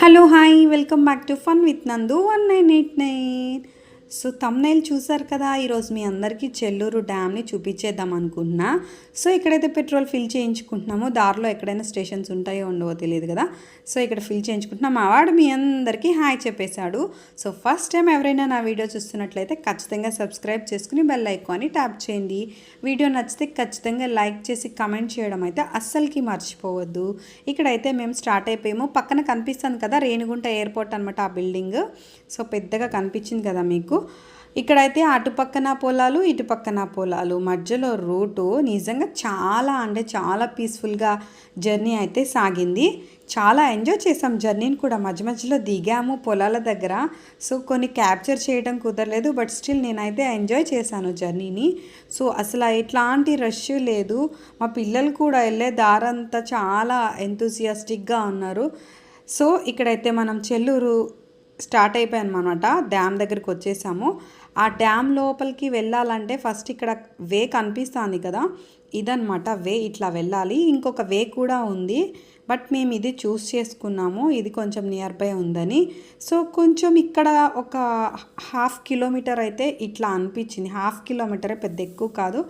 Hello, hi, welcome back to Fun with Nandu 1989. So thumbnail చూసారు కదా ఈరోజు మీ అందరికీ చెల్లూరు డ్యామ్ని చూపించేద్దాం అనుకుంటున్నా సో ఎక్కడైతే పెట్రోల్ ఫిల్ చేయించుకుంటున్నామో దారిలో ఎక్కడైనా స్టేషన్స్ ఉంటాయో ఉండవో తెలియదు కదా సో ఇక్కడ ఫిల్ చేయించుకుంటున్నాం అవాడు వాడు మీ అందరికీ హాయ్ చెప్పేశాడు సో ఫస్ట్ టైం ఎవరైనా నా వీడియో చూస్తున్నట్లయితే ఖచ్చితంగా సబ్స్క్రైబ్ చేసుకుని బెల్ ఐకాన్ని ట్యాప్ చేయండి వీడియో నచ్చితే ఖచ్చితంగా లైక్ చేసి కమెంట్ చేయడం అయితే అస్సలకి మర్చిపోవద్దు ఇక్కడైతే మేము స్టార్ట్ అయిపోయాము పక్కన కనిపిస్తుంది కదా రేణిగుంట ఎయిర్పోర్ట్ అనమాట ఆ బిల్డింగ్ సో పెద్దగా కనిపించింది కదా మీకు మీకు ఇక్కడైతే అటుపక్కన పొలాలు ఇటుపక్కన పొలాలు మధ్యలో రూటు నిజంగా చాలా అంటే చాలా పీస్ఫుల్గా జర్నీ అయితే సాగింది చాలా ఎంజాయ్ చేసాం జర్నీని కూడా మధ్య మధ్యలో దిగాము పొలాల దగ్గర సో కొన్ని క్యాప్చర్ చేయడం కుదరలేదు బట్ స్టిల్ నేనైతే ఎంజాయ్ చేశాను జర్నీని సో అసలు ఎట్లాంటి రష్ లేదు మా పిల్లలు కూడా వెళ్ళే దారంతా చాలా ఎంతూసియాస్టిక్గా ఉన్నారు సో ఇక్కడైతే మనం చెల్లూరు స్టార్ట్ అయిపోయాను అనమాట డ్యామ్ దగ్గరికి వచ్చేసాము ఆ డ్యామ్ లోపలికి వెళ్ళాలంటే ఫస్ట్ ఇక్కడ వే కనిపిస్తుంది కదా ఇదనమాట వే ఇట్లా వెళ్ళాలి ఇంకొక వే కూడా ఉంది బట్ మేము ఇది చూస్ చేసుకున్నాము ఇది కొంచెం నియర్ బై ఉందని సో కొంచెం ఇక్కడ ఒక హాఫ్ కిలోమీటర్ అయితే ఇట్లా అనిపించింది హాఫ్ కిలోమీటరే పెద్ద ఎక్కువ కాదు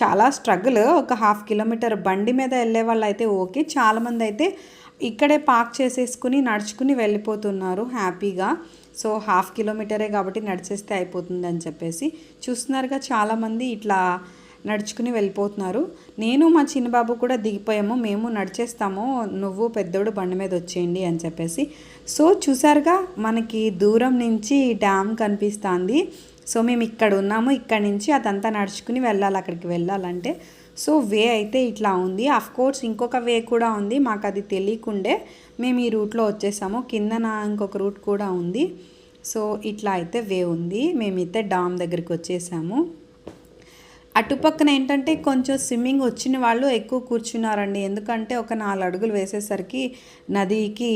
చాలా స్ట్రగుల్ ఒక హాఫ్ కిలోమీటర్ బండి మీద వెళ్ళే వాళ్ళు అయితే ఓకే చాలామంది అయితే ఇక్కడే పార్క్ చేసేసుకుని నడుచుకుని వెళ్ళిపోతున్నారు హ్యాపీగా సో హాఫ్ కిలోమీటరే కాబట్టి నడిచేస్తే అయిపోతుంది అని చెప్పేసి చూస్తున్నారుగా చాలామంది ఇట్లా నడుచుకుని వెళ్ళిపోతున్నారు నేను మా చిన్నబాబు కూడా దిగిపోయాము మేము నడిచేస్తాము నువ్వు పెద్దోడు బండి మీద వచ్చేయండి అని చెప్పేసి సో చూసారుగా మనకి దూరం నుంచి డ్యామ్ కనిపిస్తుంది సో మేము ఇక్కడ ఉన్నాము ఇక్కడ నుంచి అదంతా నడుచుకుని వెళ్ళాలి అక్కడికి వెళ్ళాలంటే సో వే అయితే ఇట్లా ఉంది అఫ్ కోర్స్ ఇంకొక వే కూడా ఉంది మాకు అది తెలియకుండే మేము ఈ రూట్లో వచ్చేసాము కిందన ఇంకొక రూట్ కూడా ఉంది సో ఇట్లా అయితే వే ఉంది మేమైతే డామ్ దగ్గరికి వచ్చేసాము అటుపక్కన ఏంటంటే కొంచెం స్విమ్మింగ్ వచ్చిన వాళ్ళు ఎక్కువ కూర్చున్నారండి ఎందుకంటే ఒక నాలుగు అడుగులు వేసేసరికి నదికి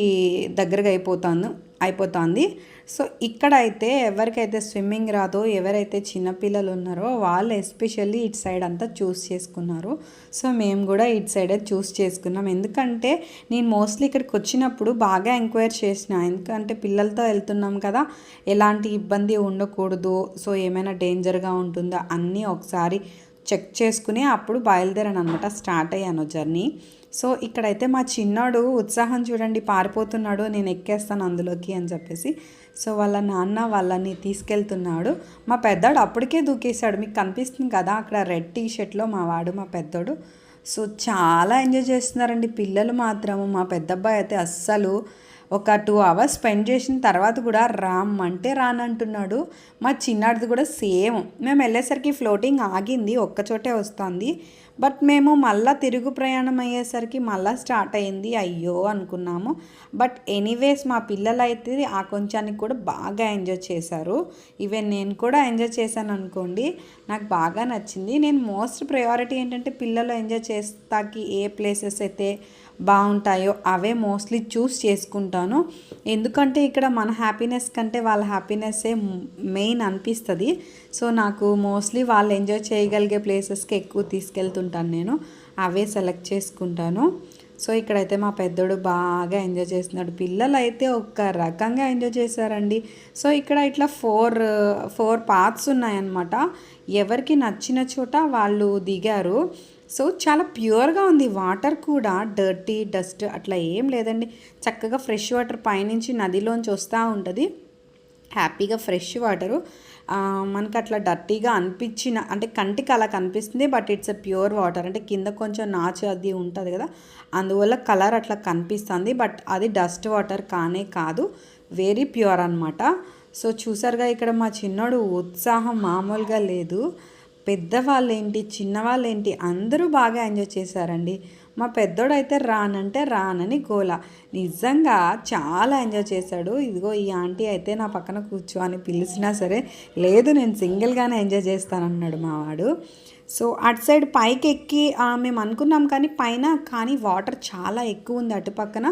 దగ్గరగా అయిపోతాను అయిపోతుంది సో ఇక్కడైతే ఎవరికైతే స్విమ్మింగ్ రాదో ఎవరైతే చిన్నపిల్లలు ఉన్నారో వాళ్ళు ఎస్పెషల్లీ ఇటు సైడ్ అంతా చూస్ చేసుకున్నారు సో మేము కూడా ఇటు సైడే చూస్ చేసుకున్నాం ఎందుకంటే నేను మోస్ట్లీ ఇక్కడికి వచ్చినప్పుడు బాగా ఎంక్వైర్ చేసిన ఎందుకంటే పిల్లలతో వెళ్తున్నాం కదా ఎలాంటి ఇబ్బంది ఉండకూడదు సో ఏమైనా డేంజర్గా ఉంటుందా అన్నీ ఒకసారి చెక్ చేసుకుని అప్పుడు బయలుదేరాను అనమాట స్టార్ట్ అయ్యాను జర్నీ సో ఇక్కడైతే మా చిన్నాడు ఉత్సాహం చూడండి పారిపోతున్నాడు నేను ఎక్కేస్తాను అందులోకి అని చెప్పేసి సో వాళ్ళ నాన్న వాళ్ళని తీసుకెళ్తున్నాడు మా పెద్దాడు అప్పటికే దూకేశాడు మీకు కనిపిస్తుంది కదా అక్కడ రెడ్ టీ షర్ట్లో మా వాడు మా పెద్దోడు సో చాలా ఎంజాయ్ చేస్తున్నారండి పిల్లలు మాత్రము మా పెద్దబ్బాయి అయితే అస్సలు ఒక టూ అవర్స్ స్పెండ్ చేసిన తర్వాత కూడా రామ్మంటే రానంటున్నాడు మా చిన్నాడిది కూడా సేమ్ మేము వెళ్ళేసరికి ఫ్లోటింగ్ ఆగింది ఒక్కచోటే వస్తుంది బట్ మేము మళ్ళా తిరుగు ప్రయాణం అయ్యేసరికి మళ్ళీ స్టార్ట్ అయింది అయ్యో అనుకున్నాము బట్ ఎనీవేస్ మా పిల్లలు అయితే ఆ కొంచానికి కూడా బాగా ఎంజాయ్ చేశారు ఈవెన్ నేను కూడా ఎంజాయ్ చేశాను అనుకోండి నాకు బాగా నచ్చింది నేను మోస్ట్ ప్రయారిటీ ఏంటంటే పిల్లలు ఎంజాయ్ చేస్తాకి ఏ ప్లేసెస్ అయితే బాగుంటాయో అవే మోస్ట్లీ చూస్ చేసుకుంటాను ఎందుకంటే ఇక్కడ మన హ్యాపీనెస్ కంటే వాళ్ళ హ్యాపీనెస్సే మెయిన్ అనిపిస్తుంది సో నాకు మోస్ట్లీ వాళ్ళు ఎంజాయ్ చేయగలిగే ప్లేసెస్కి ఎక్కువ తీసుకెళ్తుంటాను నేను అవే సెలెక్ట్ చేసుకుంటాను సో ఇక్కడైతే మా పెద్దోడు బాగా ఎంజాయ్ చేస్తున్నాడు పిల్లలు అయితే ఒక రకంగా ఎంజాయ్ చేశారండి సో ఇక్కడ ఇట్లా ఫోర్ ఫోర్ పార్ట్స్ ఉన్నాయన్నమాట ఎవరికి నచ్చిన చోట వాళ్ళు దిగారు సో చాలా ప్యూర్గా ఉంది వాటర్ కూడా డర్టీ డస్ట్ అట్లా ఏం లేదండి చక్కగా ఫ్రెష్ వాటర్ పైనుంచి నదిలోంచి వస్తూ ఉంటుంది హ్యాపీగా ఫ్రెష్ వాటరు మనకు అట్లా డర్టీగా అనిపించిన అంటే కంటికి అలా కనిపిస్తుంది but it's a pure water అంటే కింద కొంచెం నాచు అది ఉంటుంది కదా అందువల్ల కలర్ అట్లా కనిపిస్తుంది బట్ అది డస్ట్ వాటర్ కానే కాదు వెరీ ప్యూర్ అనమాట సో చూసారుగా ఇక్కడ మా చిన్నోడు ఉత్సాహం మామూలుగా లేదు పెద్దవాళ్ళేంటి చిన్నవాళ్ళేంటి అందరూ బాగా ఎంజాయ్ చేశారండి మా అయితే రానంటే రానని గోల నిజంగా చాలా ఎంజాయ్ చేశాడు ఇదిగో ఈ ఆంటీ అయితే నా పక్కన కూర్చో అని పిలిచినా సరే లేదు నేను సింగిల్గానే ఎంజాయ్ చేస్తానన్నాడు మా వాడు సో అటు సైడ్ పైకి ఎక్కి మేము అనుకున్నాం కానీ పైన కానీ వాటర్ చాలా ఎక్కువ ఉంది అటు పక్కన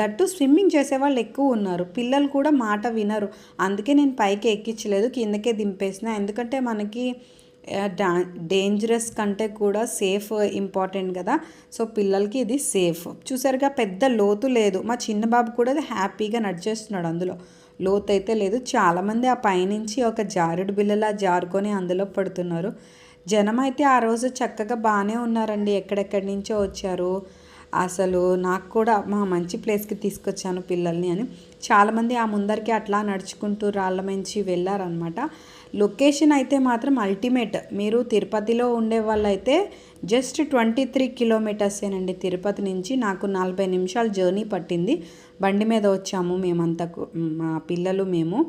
దట్టు స్విమ్మింగ్ చేసేవాళ్ళు ఎక్కువ ఉన్నారు పిల్లలు కూడా మాట వినరు అందుకే నేను పైకి ఎక్కించలేదు కిందకే దింపేసిన ఎందుకంటే మనకి డా డేంజరస్ కంటే కూడా సేఫ్ ఇంపార్టెంట్ కదా సో పిల్లలకి ఇది సేఫ్ చూసారుగా పెద్ద లోతు లేదు మా చిన్న బాబు కూడా హ్యాపీగా నడిచేస్తున్నాడు అందులో లోతు అయితే లేదు చాలామంది ఆ పైనుంచి ఒక జారుడు బిల్లలా జారుకొని అందులో పడుతున్నారు జనం అయితే ఆ రోజు చక్కగా బాగానే ఉన్నారండి ఎక్కడెక్కడి నుంచో వచ్చారు అసలు నాకు కూడా మా మంచి ప్లేస్కి తీసుకొచ్చాను పిల్లల్ని అని చాలామంది ఆ ముందరికి అట్లా నడుచుకుంటూ రాళ్ళ మంచి వెళ్ళారనమాట లొకేషన్ అయితే మాత్రం అల్టిమేట్ మీరు తిరుపతిలో ఉండే వాళ్ళైతే జస్ట్ ట్వంటీ త్రీ కిలోమీటర్సేనండి తిరుపతి నుంచి నాకు నలభై నిమిషాల జర్నీ పట్టింది బండి మీద వచ్చాము మేమంతా మా పిల్లలు మేము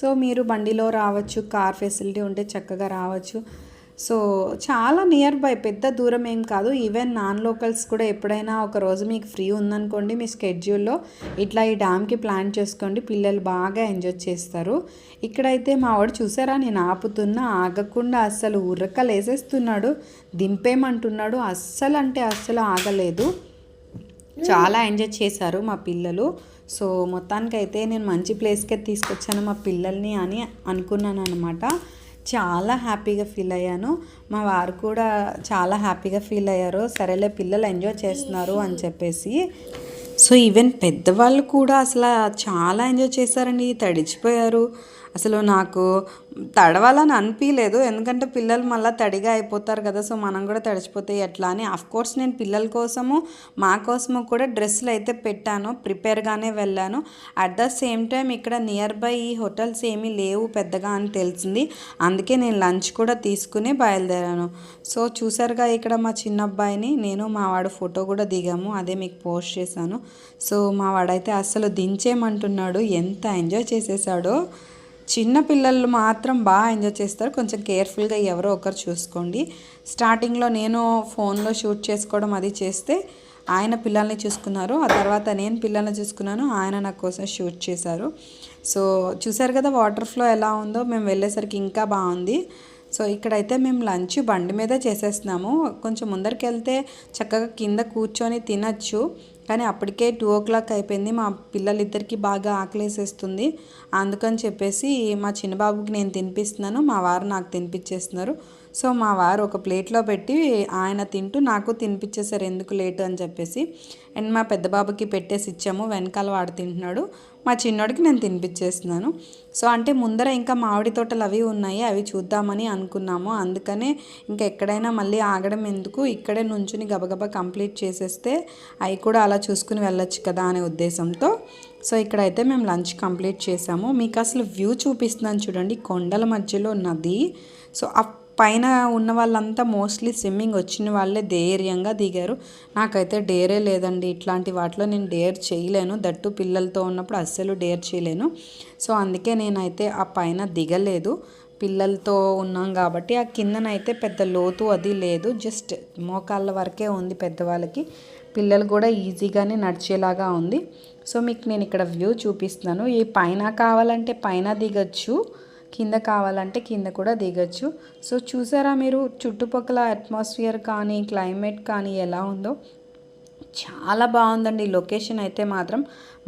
సో మీరు బండిలో రావచ్చు కార్ ఫెసిలిటీ ఉంటే చక్కగా రావచ్చు సో చాలా నియర్ బై పెద్ద దూరం ఏం కాదు ఈవెన్ నాన్ లోకల్స్ కూడా ఎప్పుడైనా ఒక రోజు మీకు ఫ్రీ ఉందనుకోండి మీ స్కెడ్యూల్లో ఇట్లా ఈ డ్యామ్కి ప్లాన్ చేసుకోండి పిల్లలు బాగా ఎంజాయ్ చేస్తారు ఇక్కడైతే మా వాడు చూసారా నేను ఆపుతున్నా ఆగకుండా అస్సలు ఉరకలేసేస్తున్నాడు దింపేమంటున్నాడు అస్సలు అంటే అస్సలు ఆగలేదు చాలా ఎంజాయ్ చేశారు మా పిల్లలు సో మొత్తానికైతే నేను మంచి ప్లేస్కే తీసుకొచ్చాను మా పిల్లల్ని అని అనుకున్నాను అనమాట చాలా హ్యాపీగా ఫీల్ అయ్యాను మా వారు కూడా చాలా హ్యాపీగా ఫీల్ అయ్యారు సరేలే పిల్లలు ఎంజాయ్ చేస్తున్నారు అని చెప్పేసి సో ఈవెన్ పెద్దవాళ్ళు కూడా అసలు చాలా ఎంజాయ్ చేశారండి తడిచిపోయారు అసలు నాకు తడవాలని అనిపించలేదు ఎందుకంటే పిల్లలు మళ్ళీ తడిగా అయిపోతారు కదా సో మనం కూడా తడిచిపోతే ఎట్లా అని కోర్స్ నేను పిల్లల కోసము మా కోసము కూడా డ్రెస్సులు అయితే పెట్టాను ప్రిపేర్గానే వెళ్ళాను అట్ ద సేమ్ టైం ఇక్కడ నియర్ బై ఈ హోటల్స్ ఏమీ లేవు పెద్దగా అని తెలిసింది అందుకే నేను లంచ్ కూడా తీసుకుని బయలుదేరాను సో చూసారుగా ఇక్కడ మా చిన్న అబ్బాయిని నేను మా వాడు ఫోటో కూడా దిగాము అదే మీకు పోస్ట్ చేశాను సో మా వాడైతే అస్సలు దించేమంటున్నాడు ఎంత ఎంజాయ్ చేసేసాడో చిన్న పిల్లలు మాత్రం బాగా ఎంజాయ్ చేస్తారు కొంచెం కేర్ఫుల్గా ఎవరో ఒకరు చూసుకోండి స్టార్టింగ్లో నేను ఫోన్లో షూట్ చేసుకోవడం అది చేస్తే ఆయన పిల్లల్ని చూసుకున్నారు ఆ తర్వాత నేను పిల్లల్ని చూసుకున్నాను ఆయన నా కోసం షూట్ చేశారు సో చూసారు కదా వాటర్ ఫ్లో ఎలా ఉందో మేము వెళ్ళేసరికి ఇంకా బాగుంది సో ఇక్కడైతే మేము లంచ్ బండి మీద చేసేస్తున్నాము కొంచెం ముందరికి వెళ్తే చక్కగా కింద కూర్చొని తినచ్చు కానీ అప్పటికే టూ ఓ క్లాక్ అయిపోయింది మా పిల్లలిద్దరికీ బాగా ఆకలేసేస్తుంది అందుకని చెప్పేసి మా చిన్నబాబుకి నేను తినిపిస్తున్నాను మా వారు నాకు తినిపించేస్తున్నారు సో మా వారు ఒక ప్లేట్లో పెట్టి ఆయన తింటూ నాకు తినిపించేసారు ఎందుకు లేటు అని చెప్పేసి అండ్ మా పెద్ద బాబుకి పెట్టేసి ఇచ్చాము వెనకాల వాడు తింటున్నాడు మా చిన్నోడికి నేను తినిపించేస్తున్నాను సో అంటే ముందర ఇంకా మామిడి తోటలు అవి ఉన్నాయి అవి చూద్దామని అనుకున్నాము అందుకనే ఇంకా ఎక్కడైనా మళ్ళీ ఆగడం ఎందుకు ఇక్కడే నుంచుని గబగబా కంప్లీట్ చేసేస్తే అవి కూడా అలా చూసుకుని వెళ్ళొచ్చు కదా అనే ఉద్దేశంతో సో ఇక్కడైతే మేము లంచ్ కంప్లీట్ చేసాము మీకు అసలు వ్యూ చూపిస్తున్నాను చూడండి కొండల మధ్యలో నది సో పైన ఉన్న వాళ్ళంతా మోస్ట్లీ స్విమ్మింగ్ వచ్చిన వాళ్ళే ధైర్యంగా దిగారు నాకైతే డేరే లేదండి ఇట్లాంటి వాటిలో నేను డేర్ చేయలేను దట్టు పిల్లలతో ఉన్నప్పుడు అస్సలు డేర్ చేయలేను సో అందుకే నేనైతే ఆ పైన దిగలేదు పిల్లలతో ఉన్నాం కాబట్టి ఆ కిందనైతే పెద్ద లోతు అది లేదు జస్ట్ మోకాళ్ళ వరకే ఉంది పెద్దవాళ్ళకి పిల్లలు కూడా ఈజీగానే నడిచేలాగా ఉంది సో మీకు నేను ఇక్కడ వ్యూ చూపిస్తున్నాను ఈ పైన కావాలంటే పైన దిగచ్చు కింద కావాలంటే కింద కూడా దిగచ్చు సో చూసారా మీరు చుట్టుపక్కల అట్మాస్ఫియర్ కానీ క్లైమేట్ కానీ ఎలా ఉందో చాలా బాగుందండి లొకేషన్ అయితే మాత్రం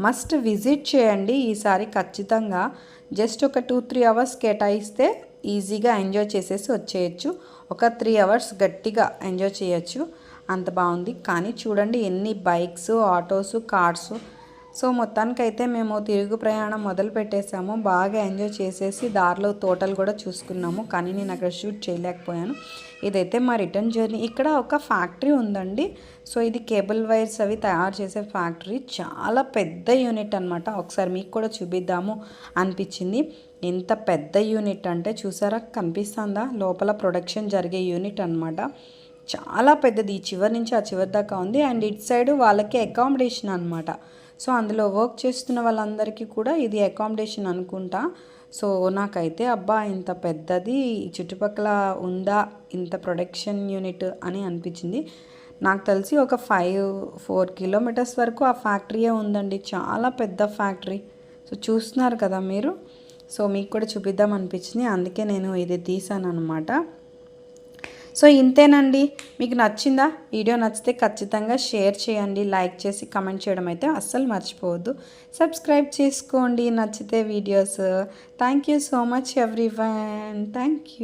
మస్ట్ విజిట్ చేయండి ఈసారి ఖచ్చితంగా జస్ట్ ఒక టూ త్రీ అవర్స్ కేటాయిస్తే ఈజీగా ఎంజాయ్ చేసేసి వచ్చేయచ్చు ఒక త్రీ అవర్స్ గట్టిగా ఎంజాయ్ చేయొచ్చు అంత బాగుంది కానీ చూడండి ఎన్ని బైక్స్ ఆటోస్ కార్స్ సో మొత్తానికైతే మేము తిరుగు ప్రయాణం మొదలు పెట్టేసాము బాగా ఎంజాయ్ చేసేసి దారిలో తోటలు కూడా చూసుకున్నాము కానీ నేను అక్కడ షూట్ చేయలేకపోయాను ఇదైతే మా రిటర్న్ జర్నీ ఇక్కడ ఒక ఫ్యాక్టరీ ఉందండి సో ఇది కేబుల్ వైర్స్ అవి తయారు చేసే ఫ్యాక్టరీ చాలా పెద్ద యూనిట్ అనమాట ఒకసారి మీకు కూడా చూపిద్దాము అనిపించింది ఎంత పెద్ద యూనిట్ అంటే చూసారా కనిపిస్తుందా లోపల ప్రొడక్షన్ జరిగే యూనిట్ అనమాట చాలా పెద్దది ఈ చివరి నుంచి ఆ చివరి దాకా ఉంది అండ్ ఇటు సైడ్ వాళ్ళకి అకామిడేషన్ అనమాట సో అందులో వర్క్ చేస్తున్న వాళ్ళందరికీ కూడా ఇది అకామిడేషన్ అనుకుంటా సో నాకైతే అబ్బా ఇంత పెద్దది చుట్టుపక్కల ఉందా ఇంత ప్రొడక్షన్ యూనిట్ అని అనిపించింది నాకు తెలిసి ఒక ఫైవ్ ఫోర్ కిలోమీటర్స్ వరకు ఆ ఫ్యాక్టరీయే ఉందండి చాలా పెద్ద ఫ్యాక్టరీ సో చూస్తున్నారు కదా మీరు సో మీకు కూడా చూపిద్దాం అనిపించింది అందుకే నేను ఇది తీసాను అనమాట సో ఇంతేనండి మీకు నచ్చిందా వీడియో నచ్చితే ఖచ్చితంగా షేర్ చేయండి లైక్ చేసి కమెంట్ చేయడం అయితే అస్సలు మర్చిపోవద్దు సబ్స్క్రైబ్ చేసుకోండి నచ్చితే videos thank so much one thank